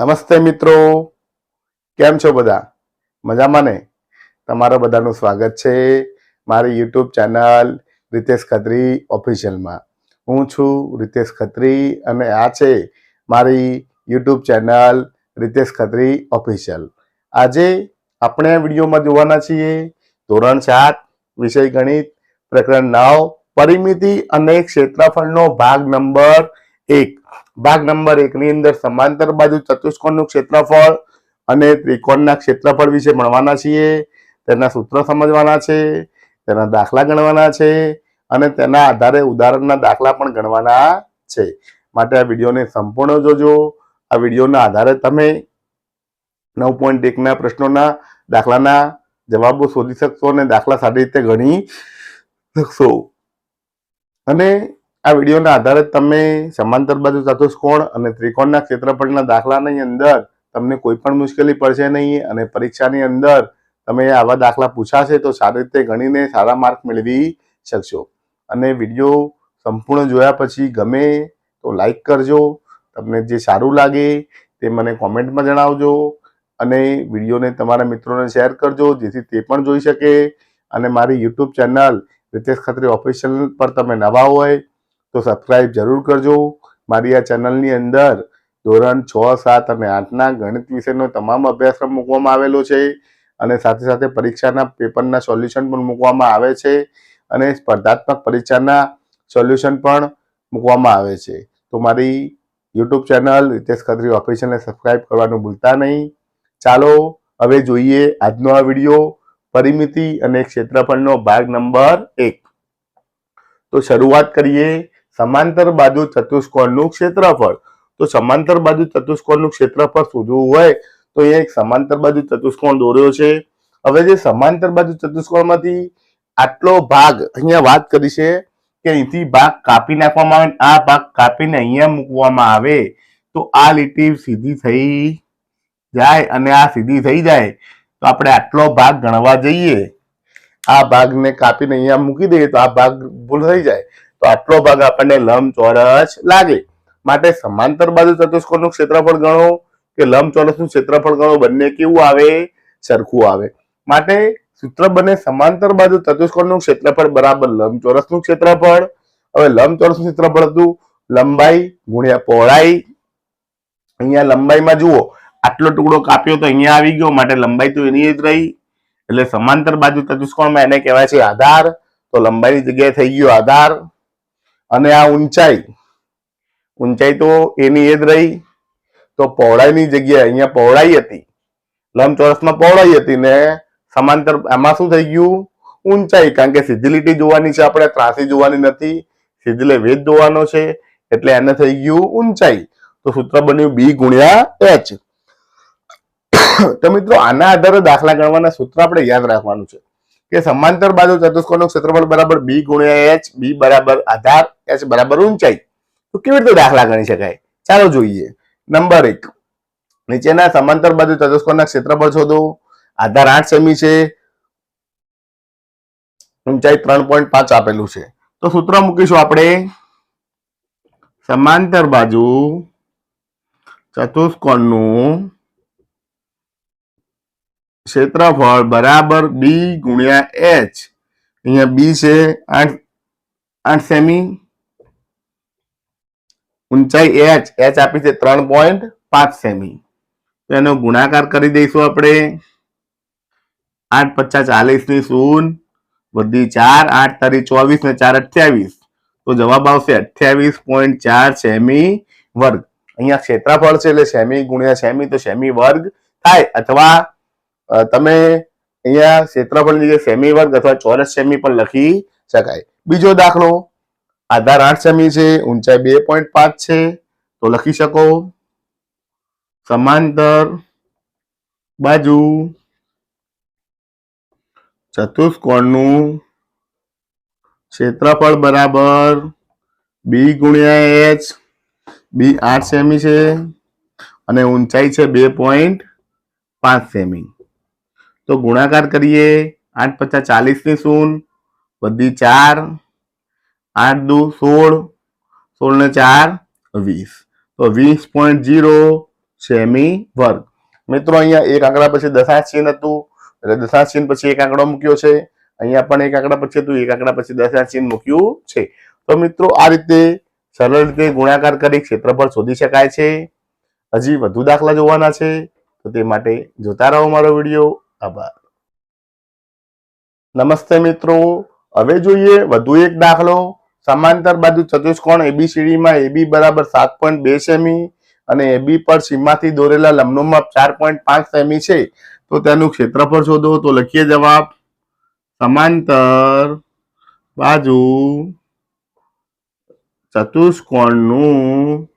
નમસ્તે મિત્રો. કેમ છો બધા? મજામાં ને? તમારા બધાનું સ્વાગત છે મારી યુટ્યુબ ચેનલ રિતેશ ખત્રી ઓફિશિયલમાં. હું છું રિતેશ ખત્રી અને આ છે મારી YouTube channel Ritesh Khatri official. આજે આપણે આ વિડીયોમાં જોવાના છીએ ધોરણ સાત, વિષય ગણિત, પ્રકરણ નવ, પરિમિતિ અને ક્ષેત્રફળનો ભાગ નંબર એક. ભાગ નંબર એકની અંદર સમાંતર બાજુ ચતુષ્કોણનું ક્ષેત્રફળ અને ત્રિકોણના ક્ષેત્રફળ વિશે ભણવાના છીએ, તેના સૂત્ર સમજવાના છે, તેના દાખલા ગણવાના છે અને તેના આધારે ઉદાહરણના દાખલા પણ ગણવાના છે. માટે આ વિડીયોને સંપૂર્ણ જોજો. આ વિડીયોના આધારે તમે નવ પોઈન્ટ એકના પ્રશ્નોના દાખલાના જવાબો શોધી શકશો અને દાખલા સારી રીતે ગણી શકશો. અને આ વિડીયોના આધારે તમે સમાંતર બાજુ ચતુષ્કોણ અને ત્રિકોણના ક્ષેત્રફળના દાખલાની અંદર તમને કોઈ પણ મુશ્કેલી પડશે નહીં અને પરીક્ષાની અંદર તમે આવા દાખલા પૂછાશે તો સારી રીતે ગણીને સારા માર્ક મેળવી શકશો. અને વીડિયો સંપૂર્ણ જોયા પછી ગમે તો લાઈક કરજો, તમને જે સારું લાગે તે મને કોમેન્ટમાં જણાવજો અને વિડીયોને તમારા મિત્રોને શેર કરજો જેથી તે પણ જોઈ શકે. અને મારી YouTube channel Ritesh Khatri official પર તમે નવા હોય તો સબસ્ક્રાઈબ જરૂર કરજો. મારી આ ચેનલની અંદર ધોરણ છ, સાત અને આઠના ગણિત વિષયનો તમામ અભ્યાસક્રમ મૂકવામાં આવેલો છે અને સાથે સાથે પરીક્ષાના પેપરના સોલ્યુશન પણ મૂકવામાં આવે છે અને સ્પર્ધાત્મક પરીક્ષાના સોલ્યુશન પણ મૂકવામાં આવે છે. તો મારી યુટ્યુબ ચેનલ રિતેશ ખત્રી ઓફિશિયલને સબસ્ક્રાઈબ કરવાનું ભૂલતા નહીં. ચાલો હવે જોઈએ આજનો આ વીડિયો પરિમિતિ અને ક્ષેત્રફળનો ભાગ નંબર એક. તો શરૂઆત કરીએ સમાંતર બાજુ ચતુષ્કોણનું ક્ષેત્રફળ. તો સમાંતર બાજુ ચતુષ્કોણનું ક્ષેત્રફળ શોધવું હોય, તો એ એક સમાંતર બાજુ ચતુષ્કોણ દોર્યો છે. હવે જે સમાંતર બાજુ ચતુષ્કોણમાંથી આટલો ભાગ અહીંયા વાત કરી છે કે અહીંથી ભાગ કાપી નાખવામાં આવે આ ભાગ કાપીને અહીંયા મૂકવામાં આવે, તો આ લીટી સીધી થઈ જાય અને આ સીધી થઈ જાય. તો આપણે આટલો ભાગ ગણવા જઈએ. આ ભાગને કાપીને અહીંયા મૂકી દઈએ તો આ ભાગ ભૂલ થઈ જાય. તો આટલો ભાગ આપણને લંબચોરસ લાગે. માટે સમાંતર બાજુ ચતુષ્કોણનું ક્ષેત્રફળ ગણો કે લંબચોરસનું ક્ષેત્રફળ ગણો, બંને કેવું આવે? સરખું આવે. માટે સૂત્ર બને સમાંતર બાજુ ચતુષ્કોણનું ક્ષેત્રફળ બરાબર લંબચોરસનું ક્ષેત્રફળ. હવે લંબચોરસનું ક્ષેત્રફળ હતું લંબાઈ ગુણ્યા પહોળાઈ. અહીંયા લંબાઈમાં જુઓ, આટલો ટુકડો કાપ્યો તો અહીંયા આવી ગયો, માટે લંબાઈ તો એની જ રહી. એટલે સમાંતર બાજુ ચતુષ્કોણમાં એને કહેવાય છે આધાર. તો લંબાઈની જગ્યાએ થઈ ગયો આધાર. અને આ ઊંચાઈ ઊંચાઈ તો એની એ જ રહી, તો પહોળાઈની જગ્યાએ અહીંયા પહોળાઈ હતી, લંબચોરસમાં પહોળાઈ હતી ને સમાંતર આમાં શું થઈ ગયું? ઊંચાઈ, કારણ કે સીધી જોવાની છે આપણે, ત્રાસી જોવાની નથી સીધી લે વેદ જોવાનો છે, એટલે એને થઈ ગયું ઊંચાઈ. તો સૂત્ર બન્યું બી ગુણ્યા એચ. તો મિત્રો આના આધારે દાખલા ગણવાના સૂત્ર આપણે યાદ રાખવાનું છે. કે સમાંતર બાજુ ચતુષ્કોણનું ક્ષેત્રફળ બરાબર બી ગુણ્યા એચ બી બરાબર આધાર એચ બરાબર ઊંચાઈ. તો કેવી રીતે દાખલા ગણી શકાય? ચાલો જોઈએ. નંબર એક. નીચેના સમાંતર બાજુ ચતુષ્કોણના ક્ષેત્રફળ શોધો. આધાર આઠ સેમી છે. ઊંચાઈ ત્રણ પોઈન્ટ પાંચ આપેલું છે. તો સૂત્ર મૂકીશું આપણે. સમાંતર બાજુ ચતુષ્કોણનું ક્ષેત્રફળ બરાબર બી ગુણ્યા એચ અહીંયા બી છે આઠ આઠ સેમી. ઊંચાઈ એચ એચ આપી છે ત્રણ પોઈન્ટ પાંચ સેમી. તો એનો ગુણાકાર કરી દઈશું આપણે. આઠ પચાસ ચાલીસની શૂન વધી ચાર, આઠ તારી ચોવીસ ને ચાર અઠ્યાવીસ. તો જવાબ આવશે અઠ્યાવીસ પોઈન્ટ ચાર સેમી વર્ગ. અહીંયા ક્ષેત્રફળ છે એટલે સેમી ગુણ્યા સેમી તો સેમી વર્ગ થાય. અથવા તમે અહીંયા ક્ષેત્રફળની જગ્યાએ સેમી વર્ગ અથવા ચોરસ સેમી પણ લખી શકાય. બીજો દાખલો, આધાર આઠ સેમી છે, ઊંચાઈ બે પોઈન્ટ પાંચ છે, તો લખી શકો. સમાંતર બાજુ ચતુષ્કોણનું ક્ષેત્રફળ બરાબર બી ગુણ્યા એચ, બી આઠ સેમી છે, અને ઊંચાઈ છે બે પોઈન્ટ પાંચ સેમી. તો ગુણાકાર કરીએ. આઠ પચાસ ચાલીસની શૂન, બધી ચાર. આઠ દુ સોળ સોળ ને ચાર, વીસ. તો વીસ પોઈન્ટ જીરો સેમી વર્ગ. મિત્રો, અહીંયા એક આંકડા પછી દશાંશ ચિહ્ન હતું. એટલે દશાંશ ચિહ્ન પછી એક આંકડો મૂક્યો છે. અહીંયા પણ એક આંકડા પછી હતું, એક આંકડા પછી દશાંશ ચિહ્ન મૂક્યું છે. તો મિત્રો, આ રીતે સરળ રીતે ગુણાકાર કરી ક્ષેત્રફળ શોધી શકાય છે. હજી વધુ દાખલા જોવાના છે. તો તે માટે જોતા રહો મારો વીડિયો. આભાર નમસ્તે મિત્રો, હવે જોઈએ વધુ એક દાખલો. સમાંતર બાજુ ચતુષ્કોણ એબીસીડીમાં એબી બરાબર સાત પોઈન્ટ બે સેમી અને એબી પર સીમાથી દોરેલા લંબનું માપ ચાર પોઈન્ટ પાંચ સેમી છે. તો તેનું ક્ષેત્રફળ શોધો. તો લખીએ જવાબ. સમાંતર બાજુ ચતુષ્કોણનું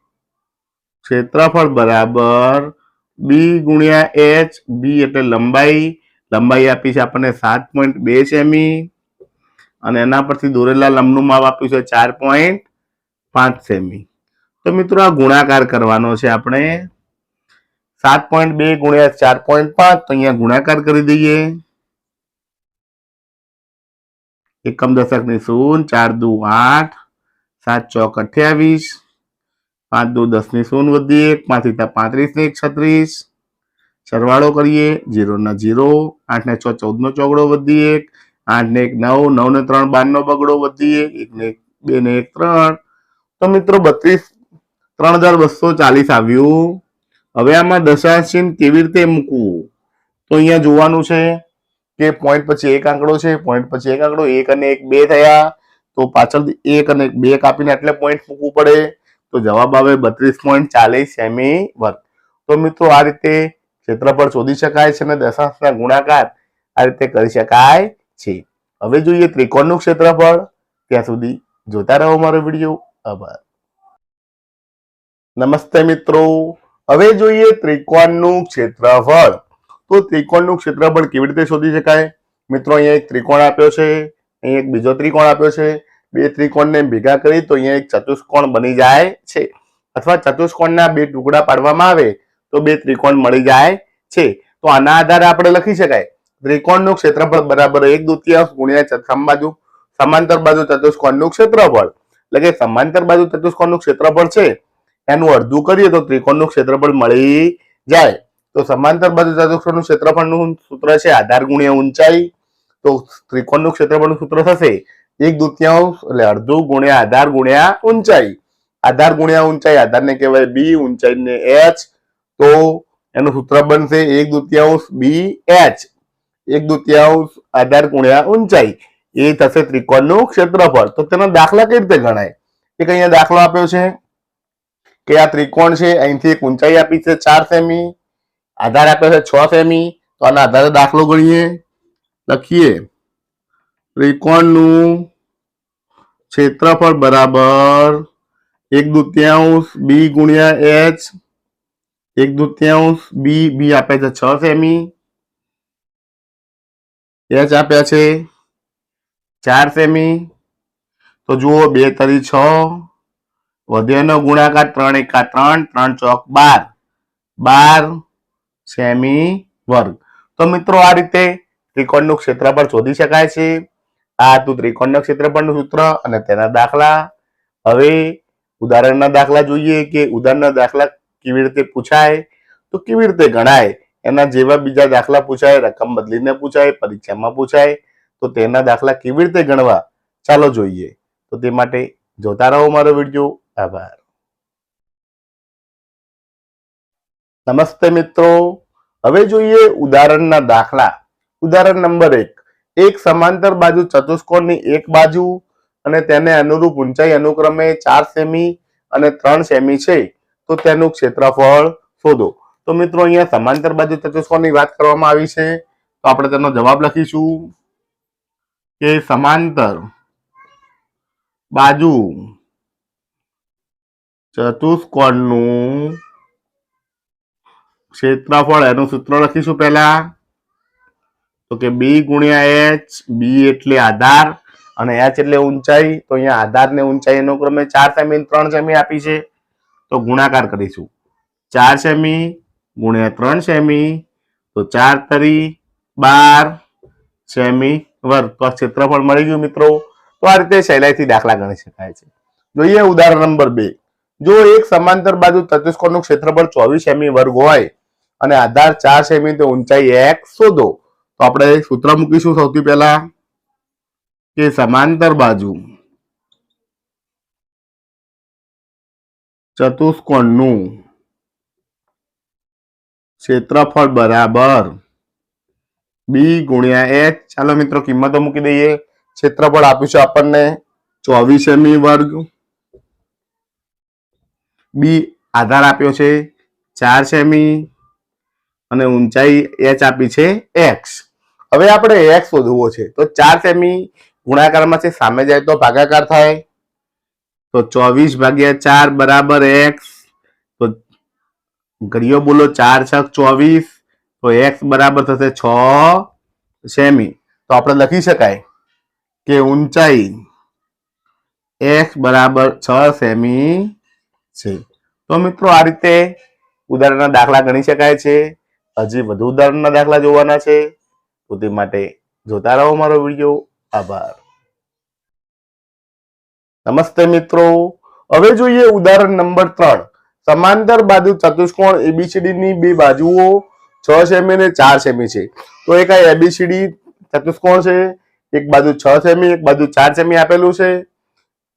ક્ષેત્રફળ બરાબર બી ગુણ્યા એચ બી એટલે લંબાઈ. લંબાઈ આપી છે આપણને સાત પોઈન્ટ બે સેમી. અને એના પરથી દોરેલા લંબનું માપ આપ્યું છે ચાર પોઈન્ટ પાંચ સેમી. તો મિત્રો આ ગુણાકાર કરવાનો છે આપણે. સાત પોઈન્ટ બે ગુણ્યા ચાર પોઈન્ટ પાંચ, તો અહીંયા ગુણાકાર કરી દઈએ. એકમ દશકની શૂન્ય, ચાર દુ આઠ, સાત ચોક અઠ્યાવીસ. પાંચ, દો દસ સોન શૂન્ય વધી એક પાંચ ત્યાં પાંત્રીસ ને એક છત્રીસ. સરવાળો કરીએ જીરોના જીરો આઠ ને છ ચૌદ નો ચોગડો વધી એક આઠ ને એક નવ નવ ને ત્રણ બાર નો બગડો વધીએ, એક એક, બે ને એક, ત્રણ. તો મિત્રો બત્રીસ, ત્રણ હજાર બસો ચાલીસ આવ્યું. હવે આમાં દશાંશ કેવી રીતે મૂકવું? તો અહીંયા જોવાનું છે કે પોઈન્ટ પછી એક આંકડો છે પોઈન્ટ પછી એક આંકડો, એક અને એક બે થયા. તો પાછળ એક અને બે કાપીને એટલે પોઈન્ટ મૂકવું પડે. તો જવાબ આવે બત્રીસ પોઈન્ટ ચાલીસ સેમી વર્ગ તો મિત્રો આ રીતે ક્ષેત્રફળ શોધી શકાય છે અને દશાંશના ગુણાકાર આ રીતે કરી શકાય છે. હવે જોઈએ ત્રિકોણનું ક્ષેત્રફળ. ત્યાં સુધી જોતા રહો મારો વીડિયો આભાર. નમસ્તે મિત્રો. હવે જોઈએ ત્રિકોણનું ક્ષેત્રફળ. તો ત્રિકોણનું ક્ષેત્રફળ કેવી રીતે શોધી શકાય? મિત્રો, અહીંયા એક ત્રિકોણ આપ્યો છે. અહીંયા એક બીજો ત્રિકોણ આપ્યો છે. બે ત્રિકોણને ભેગા કરી તો અહીંયા એક ચતુષ્કોણ બની જાય છે. અથવા ચતુષ્કોણના બે ટુકડા પાડવામાં આવે તો બે ત્રિકોણ મળી જાય છે. તો આના આધારે આપણે લખી શકાય. ત્રિકોણનું ક્ષેત્રફળ બરાબર એક દુત્યાંશ ગુણ્યા સમબાજુ, સમાંતર બાજુ ચતુષ્કોણનું ક્ષેત્રફળ. એટલે કે સમાંતર બાજુ ચતુષ્કોણનું ક્ષેત્રફળ છે. એનું અડધું કરીએ તો ત્રિકોણનું ક્ષેત્રફળ મળી જાય. તો સમાંતર બાજુ ચતુષ્કોણનું ક્ષેત્રફળનું સૂત્ર છે આધાર ગુણ્યા ઊંચાઈ. તો ત્રિકોણનું ક્ષેત્રફળનું સૂત્ર થશે એક દુત્યાંશ એટલે અડધું ગુણ્યા આધાર ગુણ્યા ઊંચાઈ. આધાર ગુણ્યા ઊંચાઈ, આધારને કહેવાય બી ઊંચાઈને એચ તો એનું સૂત્ર બનશે એક દુત્યાંશ બી એચ એક દુત્યાંશ આધાર ગુણ્યા ઊંચાઈ. એ થશે ત્રિકોણનું ક્ષેત્રફળ. તો તેનો દાખલા કઈ રીતે ગણાય? એક અહીંયા દાખલો આપ્યો છે કે આ ત્રિકોણ છે, અહીંથી એક ઊંચાઈ આપી છે ચાર સેમી. આધાર આપ્યો છે છ સેમી. તો આના આધારે દાખલો ગણીએ. લખીએ. ત્રિકોણનું ક્ષેત્રફળ બરાબર એક દુત્યાંશ બી ગુણ્યા એચ એક દુત્યાંશ બી બી આપે છે છ સેમી. એચ આપ્યા છે ચાર સેમી. તો જુઓ બે તરી છ વધ્યાનો ગુણાકાર ત્રણ એકા ત્રણ ત્રણ ચોક બાર. બાર સેમી વર્ગ. તો મિત્રો આ રીતે ત્રિકોણનું ક્ષેત્રફળ શોધી શકાય છે. આ હતું ત્રિકોણના ક્ષેત્રફળનું સૂત્ર અને તેના દાખલા. હવે ઉદાહરણના દાખલા જોઈએ કે ઉદાહરણના દાખલા કેવી રીતે પૂછાય? તો કેવી રીતે ગણાય? એના જેવા બીજા દાખલા પૂછાય, રકમ બદલીને પૂછાય, પરીક્ષામાં પૂછાય. તો તેના દાખલા કેવી રીતે ગણવા? ચાલો જોઈએ. તો તે માટે જોતા રહો મારો વીડિયો. આભાર. નમસ્તે મિત્રો. હવે જોઈએ ઉદાહરણના દાખલા. ઉદાહરણ નંબર એક. એક સમાંતર બાજુ ચતુષ્કોણની એક બાજુ અને તેને અનુરૂપ ઊંચાઈ અનુક્રમે ચાર સેમી અને ત્રણ સેમી છે. તો તેનું ક્ષેત્રફળ શોધો. તો મિત્રો અહીંયા સમાંતર બાજુ ચતુષ્કોણની વાત કરવામાં આવી છે. તો આપણે તેનો જવાબ લખીશું કે સમાંતર બાજુ ચતુષ્કોણનું ક્ષેત્રફળ, એનું સૂત્ર લખીશું પહેલા. તો કે બી ગુણ્યા એચ બી એટલે આધાર અને એચ એટલે ઊંચાઈ. તો અહીંયા આધાર ને ઊંચાઈ ક્રમે ચાર સેમી ત્રણ સેમી આપી છે. તો ગુણાકાર કરીશું. ચાર સેમી ગુણ્યા ત્રણ સેમી, તો ચાર તરી બાર સેમી વર્ગ. તો ક્ષેત્રફળ મળી ગયું મિત્રો. તો આ રીતે સહેલાઈથી દાખલા ગણી શકાય છે. જોઈએ ઉદાહરણ નંબર બે. જો એક સમાંતર બાજુ ચતુષ્કોણનું ક્ષેત્રફળ ચોવીસ સેમી વર્ગ હોય અને આધાર ચાર સેમી તો ઊંચાઈ એક શોધો. આપણે સૂત્ર મૂકીશું સૌથી પહેલા કે સમાંતર બાજુ ચતુષ્કોણનું ક્ષેત્રફળ બરાબર બી ગુણ્યા એચ ચાલો મિત્રો કિંમતો મૂકી દઈએ. ક્ષેત્રફળ આપ્યું છે આપણને ચોવીસ સેમી વર્ગ. બી આધાર આપ્યો છે ચાર સેમી અને ઊંચાઈ એચ આપી છે એક્સ હવે આપણે એક્સ શોધવો છે. તો ચાર સેમી ગુણાકારમાં છે, સામે જાય તો ભાગાકાર થાય. તો ચોવીસ ભાગ્યા ચાર બરાબર એક્સ તો ઘડીઓ બોલો ચાર છક ચોવીસ. તો એક્સ બરાબર થશે છ સેમી તો આપણે લખી શકાય કે ઊંચાઈ એક્સ બરાબર છ સેમી છે. તો મિત્રો આ રીતે ઉદાહરણના દાખલા ગણી શકાય છે. હજી વધુ ઉદાહરણના દાખલા જોવાના છે. તો તે માટે જોતા રહો મારો વીડિયો. આભાર. નમસ્તે મિત્રો. હવે જોઈએ ઉદાહરણ નંબર ત્રણ. સમાંતર બાજુ ચતુષ્કોણ એબીસીડી ની બે બાજુઓ છ સેમી અને ચાર સેમી છે. તો એક આ એબીસીડી ચતુષ્કોણ છે, એક બાજુ છ સેમી, એક બાજુ ચાર સેમી આપેલું છે.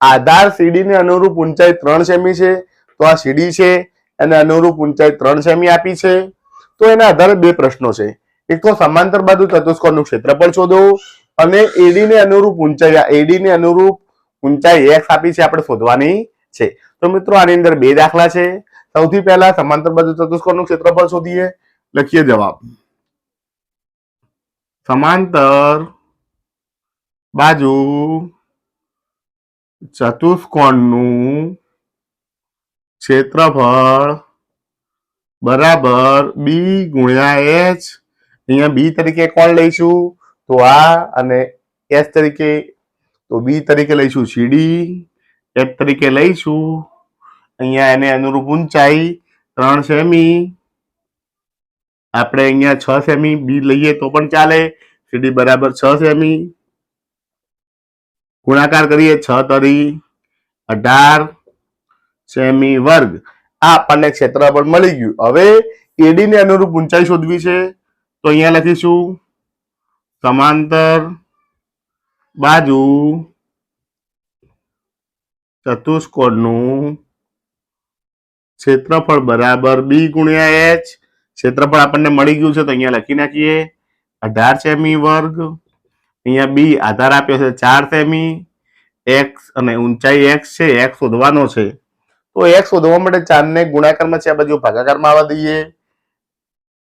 આધાર સીડી ને અનુરૂપ ઊંચાઈ ત્રણ સેમી છે. તો આ સીડી છે, એને અનુરૂપ ઊંચાઈ ત્રણ સેમી આપી છે. તો એના આધારે બે પ્રશ્નો છે. એક તો સમાંતર બાજુ ચતુષ્કોણનું ક્ષેત્રફળ શોધો અને એડી ને અનુરૂપ ઊંચાઈ એડી ને અનુરૂપ ઊંચાઈ એક્સ આપી છે, આપણે શોધવાની છે. તો મિત્રો, આની અંદર બે દાખલા છે. સૌથી પહેલા સમાંતર બાજુ ચતુષ્કોણનું ક્ષેત્રફળ શોધીએ. લખીએ જવાબ. સમાંતર બાજુ ચતુષ્કોણનું ક્ષેત્રફળ બરાબર બી ગુણ્યા એચ અહીંયા બી તરીકે કોણ લઈશું? તો આ અને એસ તરીકે, તો બી તરીકે લઈશું સીડી એફ તરીકે લઈશું. અહીંયા એને અનુરૂપ ઊંચાઈ ત્રણ સેમી. આપણે અહીંયા છ સેમી બી લઈએ તો પણ ચાલે. સીડી બરાબર છ સેમી. ગુણાકાર કરીએ છ તરી અઢાર સેમી વર્ગ. આ આપણને ક્ષેત્રફળ મળી ગયું. હવે એડી ને અનુરૂપ ઊંચાઈ શોધવી છે. તો અહીંયા લખીશું, સમાંતર બાજુ ચતુષ્કોણનું ક્ષેત્રફળ બરાબર બી ગુણ્યા એચ ક્ષેત્રફળ આપણને મળી ગયું છે, તો અહીંયા લખી નાખીએ. અઢાર સેમી વર્ગ, અહીંયા બી આધાર આપ્યો છે ચાર સેમી. એક્સ અને ઊંચાઈ એક્સ છે એક્સ શોધવાનો છે. તો એક્સ શોધવા માટે ચારને ગુણાકારમાં છે, આ બાજુ ભાગાકારમાં આવવા દઈએ.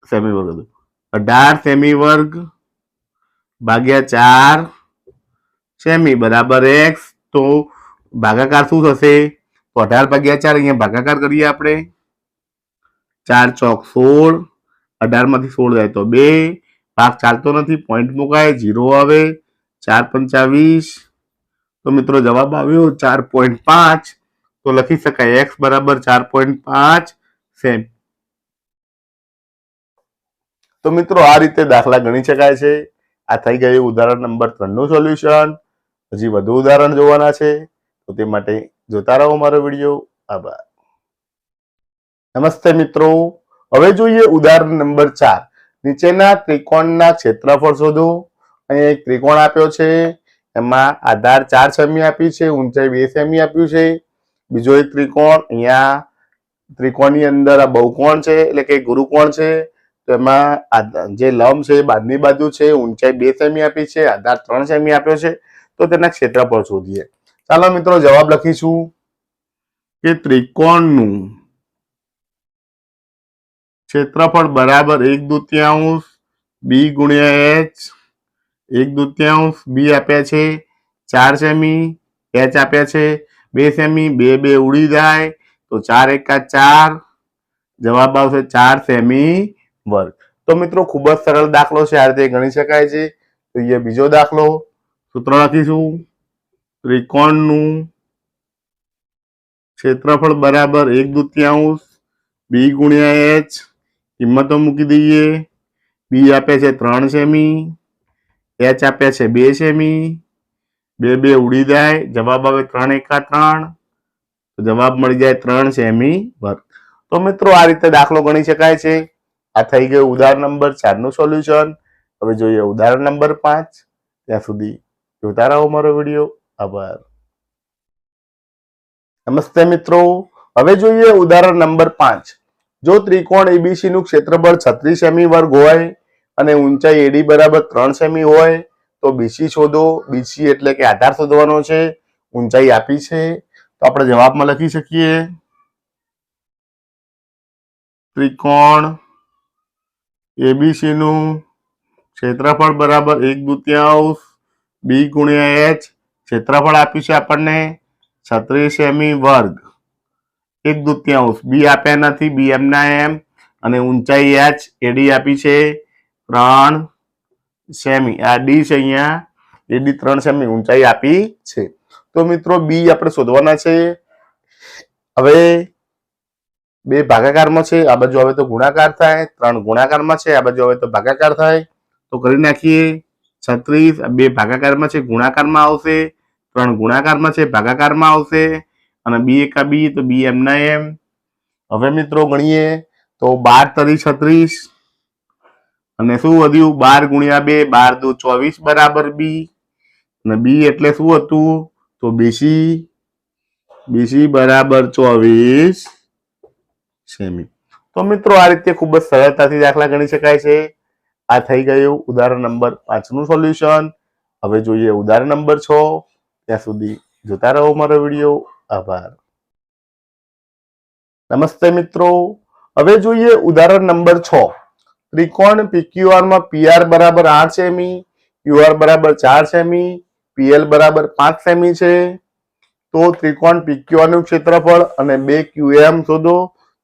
સેમી વર્ગ. અઢાર સેમી વર્ગ ભાગ્યા ચાર. સેમી બરાબર એક્સ. તો ભાગાકાર શું થશે? તો અઢાર ભાગ્યા ચાર અહીંયા ભાગાકાર કરીએ આપણે. ચાર ચોક સોળ. અઢારમાંથી સોળ જાય તો બે. ભાગ ચાલતો નથી પોઈન્ટ મુકાય જીરો આવે. ચાર પંચાવીસ. તો મિત્રો જવાબ આવ્યો ચાર પોઈન્ટ પાંચ. તો લખી શકાય, એક્સ બરાબર ચાર પોઈન્ટ પાંચ સેમ. તો મિત્રો, આ રીતે દાખલા ગણી શકાય છે. આ થઈ ગયું ઉદાહરણ નંબર ત્રણનું સોલ્યુશન. હજી વધુ ઉદાહરણ જોવાના છે. તો તે માટે જોતા રહો મારો વીડિયો. આભાર. નમસ્તે મિત્રો. હવે જોઈએ ઉદાહરણ નંબર ચાર. નીચેના ત્રિકોણના ક્ષેત્રફળ શોધો. અહીંયા એક ત્રિકોણ આપ્યો છે. એમાં આધાર ચાર સેમી આપી છે, ઊંચાઈ બે સેમી આપ્યું છે. બીજો એક ત્રિકોણ, અહીંયા ત્રિકોણની અંદર આ બહુકોણ છે, એટલે કે ગુરુકોણ છે. તો એમાં જે લંબ છે એ બાજુ છે, ઊંચાઈ બે સેમી આપી છે, આધાર ત્રણ સેમી આપ્યો છે, તો તેના ક્ષેત્રફળ શોધીએ. ચાલો મિત્રો જવાબ લખીશું કે ત્રિકોણનું ક્ષેત્રફળ બરાબર એક દુત્યાંશ બી ગુણ્યા એચ, એક દુત્યાંશ બી આપ્યા છે, ચાર સેમી એચ આપ્યા છે, બે સેમી, બે બે ઉડી જાય, તો ચાર એકા ચાર, જવાબ આવશે ચાર સેમી વર્ગ. તો મિત્રો, ખૂબ જ સરળ દાખલો છે. આ રીતે ગણી શકાય છે. તો એ બીજો દાખલો. સૂત્ર લખીશું ત્રિકોણનું ક્ષેત્રફળ બરાબર એક દુત્યાંશ બી ગુણ્યા એચ કિંમતો મૂકી દઈએ. બી આપે છે ત્રણ સેમી એચ આપે છે બે સેમી. બે બે ઉડી જાય. જવાબ આવે ત્રણ એકા ત્રણ. જવાબ મળી જાય ત્રણ સેમી વર્ગ. તો મિત્રો, આ રીતે દાખલો ગણી શકાય છે. આ થઈ ગયું ઉદાહરણ નંબર ચારનું સોલ્યુશન હવે જોઈએ ઉદાહરણ નંબર પાંચ. ત્યાં સુધી જોતા રહો મારો વીડિયો. આભાર. નમસ્તે મિત્રો. હવે જોઈએ ઉદાહરણ નંબર પાંચ. જો ત્રિકોણ એબીસી નું ક્ષેત્રફળ છત્રીસ સેમી વર્ગ હોય અને ઊંચાઈ એડી બરાબર ત્રણ સેમી હોય, તો બીસી શોધો. બીસી એટલે કે આધાર શોધવાનો છે. ઊંચાઈ આપી છે. તો આપણે જવાબમાં લખી શકીએ. ત્રિકોણ એબીસી નું ક્ષેત્રફળ બરાબર એક દુત્યાંશ બી ગુણ્યા એચ ક્ષેત્રફળ આપ્યું છે આપણને છત્રીસ સેમી વર્ગ. એક દુત્યાંશ. બી આપ્યા નથી બી એમના એમ અને ઊંચાઈ એચ એડી આપી છે ત્રણ સેમી. આ ડી છે અહીંયા. એડી ત્રણ સેમી, ઊંચાઈ આપી છે. તો મિત્રો બી આપણે શોધવાના છે. હવે બે ભાગાકારમાં છે, આ બાજુ હવે તો ગુણાકાર થાય, ત્રણ ગુણાકારમાં છે, આ બાજુ હવે તો ભાગાકાર થાય. તો કરી નાખીએ, છત્રીસ બે ભાગાકારમાં છે, ગુણાકારમાં આવશે, ત્રણ ગુણાકારમાં છે, ભાગાકારમાં આવશે, અને બી એકા બી, તો બી એમના એમ. હવે મિત્રો ગણીએ, તો બાર તરી છત્રીસ, અને શું વધ્યું? બાર ગુણ્યા બે, બાર દો ચોવીસ બરાબર બી. અને બી એટલે શું હતું? તો બીસી બીસી બરાબર ચોવીસ. સેમી તો મિત્રો, આ રીતે ખૂબ જ સરળતાથી દાખલા ગણી શકાય છે. આ થઈ ગયું ઉદાહરણ નંબર પાંચનું સોલ્યુશન. હવે જોઈએ ઉદાહરણ નંબર છ. ત્યાં સુધી જોતા રહો મારો વીડિયો. આભાર. નમસ્તે મિત્રો. હવે જોઈએ ઉદાહરણ નંબર છ. ત્રિકોણ પીક્યુઆરમાં પીઆર બરાબર આઠ સેમી ક્યુઆર બરાબર ચાર સેમી પીએલ બરાબર પાંચ સેમી છે. તો ત્રિકોણ પીક્યુઆરનું ક્ષેત્રફળ અને બે ક્યુએમ શોધો.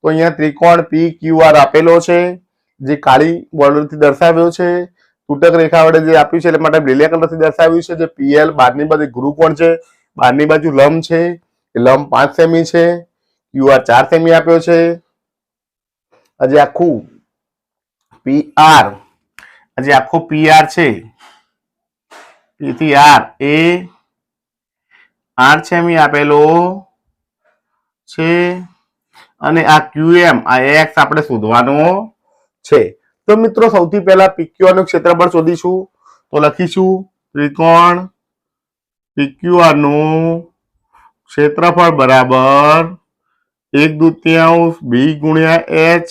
તો અહીંયા ત્રિકોણ પી ક્યુઆર આપેલો છે, જે કાળી બોર્ડરથી દર્શાવ્યો છે. તૂટક રેખા વડે જે આપ્યું છે, એટલે માટે લીલા કલરથી દર્શાવ્યું છે, જે પીએલ બહારની બાજુ ગુરુકોણ છે બહારની બાજુ લંબ છે લંબ પાંચ સેમી છે ક્યુઆર ચાર સેમી આપ્યો છે. આજે આખું પીઆર આજે આખું પીઆર છે. તેથી આર એ આઠ સેમી આપેલો છે. અને આ ક્યુએમ આ એક્સ આપણે શોધવાનો છે. તો મિત્રો, સૌથી પહેલા PQR નું ક્ષેત્રફળ શોધીશું. તો લખીશું ત્રિકોણ PQR નું ક્ષેત્રફળ બરાબર એક દુત્યાંશ બી ગુણ્યા એચ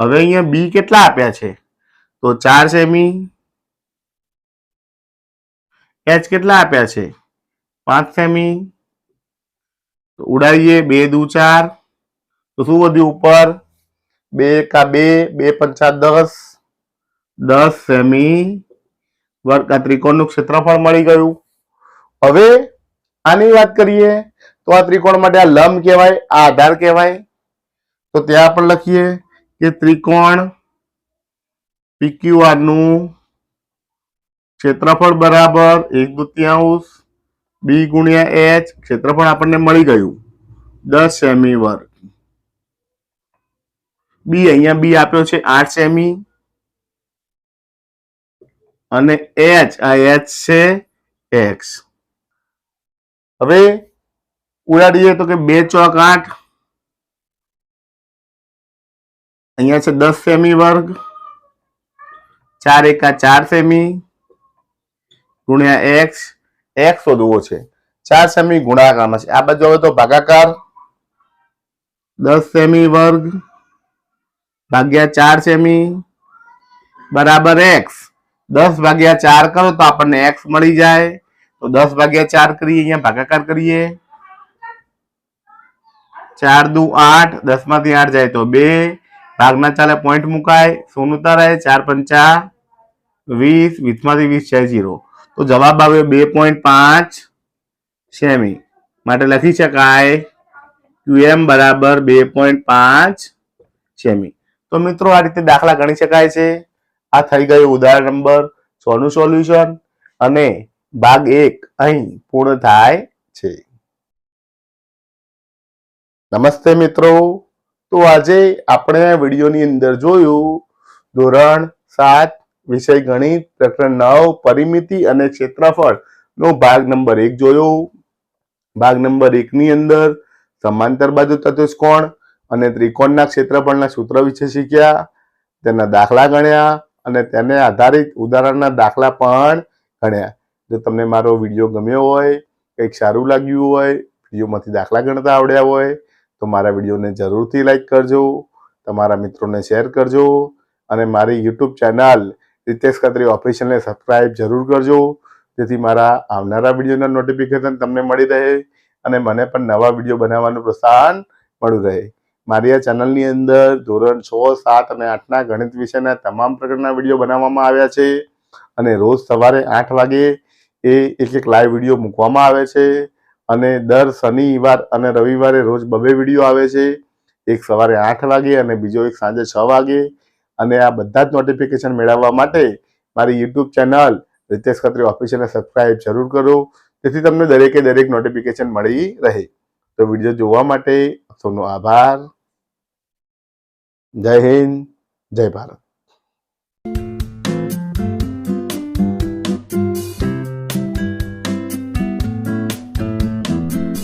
હવે અહીંયા બી કેટલા આપ્યા છે? તો ચાર સેમી એચ કેટલા આપ્યા છે? પાંચ સેમી તો ઉડાડીએ, બે દુ ચાર. તો શું વધ્યું ઉપર? બે એકા બે બે પંચા દસ. દસ સેમી. વર્ગ આ ત્રિકોણનું ક્ષેત્રફળ મળી ગયું. હવે આની વાત કરીએ, તો આ ત્રિકોણ માટે આ લંબ કહેવાય, આ આધાર કહેવાય. તો ત્યાં પણ લખીએ કે ત્રિકોણ પીક્યુઆરનું ક્ષેત્રફળ બરાબર એક દુત્યાંશ બી ગુણ્યા એચ ક્ષેત્રફળ આપણને મળી ગયું. દસ સેમી વર્ગ. બી અહીંયા બી આપ્યો છે આઠ સેમી. અને એચ આ એચ છે એક્સ હવે ઉડાડીએ તો કે બે ચોક આઠ. અહીંયા છે દસ સેમી વર્ગ. ચાર એકા ચાર સેમી. ગુણ્યા એક્સ એક્સ શોધવો છે. ચાર સેમી ગુણાકારમાં છે. આ બાજુ હવે તો ભાગાકાર દસ સેમી વર્ગ ભાગ્યા ચાર સેમી બરાબર એક્સ દસ ભાગ્યા ચાર કરો તો આપણને એક્સ મળી જાય. તો દસ ભાગ્યા ચાર કરીએ, અહીંયા ભાગાકાર કરીએ. ચાર દુ આઠ, દસમાંથી આઠ જાય તો બે. ભાગના ચાલે પોઈન્ટ મુકાય સોનું ઉતારાય ચાર પંચા વીસ વીસમાંથી વીસ જાય જીરો તો જવાબ આવ્યો બે પોઈન્ટ પાંચ સેમી. માટે લખી શકાય ક્યુએમ બરાબર બે પોઈન્ટ પાંચ સેમી. તો મિત્રો આ રીતે દાખલા ગણી શકાય છે. આ થઈ ગયું ઉદાહરણ નંબર સોનું સોલ્યુશન અને ભાગ એક અહીં પૂર્ણ થાય છે. નમસ્તે મિત્રો. તો આજે આપણે વિડીયોની અંદર જોયું ધોરણ સાત વિષય ગણિત પ્રકરણ નવ પરિમિતિ અને ક્ષેત્રફળ નો ભાગ નંબર એક જોયો. ભાગ નંબર એકની અંદર સમાંતર બાજુ ચતુષ્કોણ અને ત્રિકોણના ક્ષેત્રફળના સૂત્ર વિશે શીખ્યા. તેના દાખલા ગણ્યા અને તેને આધારિત ઉદાહરણના દાખલા પણ ગણ્યા. જો તમને મારો વીડિયો ગમ્યો હોય, કંઈક સારું લાગ્યું હોય, વિડીયોમાંથી દાખલા ગણતા આવડ્યા હોય, તો મારા વિડીયોને જરૂરથી લાઈક કરજો. તમારા મિત્રોને શેર કરજો. અને મારી યુટ્યુબ ચેનલ રિતેશ ખત્રી ઓફિશિયલને સબસ્ક્રાઈબ જરૂર કરજો. જેથી મારા આવનારા વિડીયોના નોટિફિકેશન તમને મળી રહે અને મને પણ નવા વીડિયો બનાવવાનું પ્રોત્સાહન મળ્યું રહે. મારી આ ચેનલની અંદર ધોરણ છ, સાત અને આઠના ગણિત વિષયના તમામ પ્રકારના વીડિયો બનાવવામાં આવ્યા છે અને રોજ સવારે આઠ વાગે એ એક એક લાઈવ વીડિયો મૂકવામાં આવે છે અને દર શનિવાર અને રવિવારે રોજ બબે વીડિયો આવે છે. એક સવારે આઠ વાગે અને બીજો એક સાંજે છ વાગે. અને આ બધા જ નોટિફિકેશન મેળવવા માટે મારી યુટ્યુબ ચેનલ રિતેશ ખત્રી ઓફિશિયલને સબસ્ક્રાઇબ જરૂર કરો. જેથી તમને દરેકે દરેક નોટિફિકેશન મળી રહે. તો વીડિયો જોવા માટે સૌનો આભાર. જય હિન્દ, જય ભારત.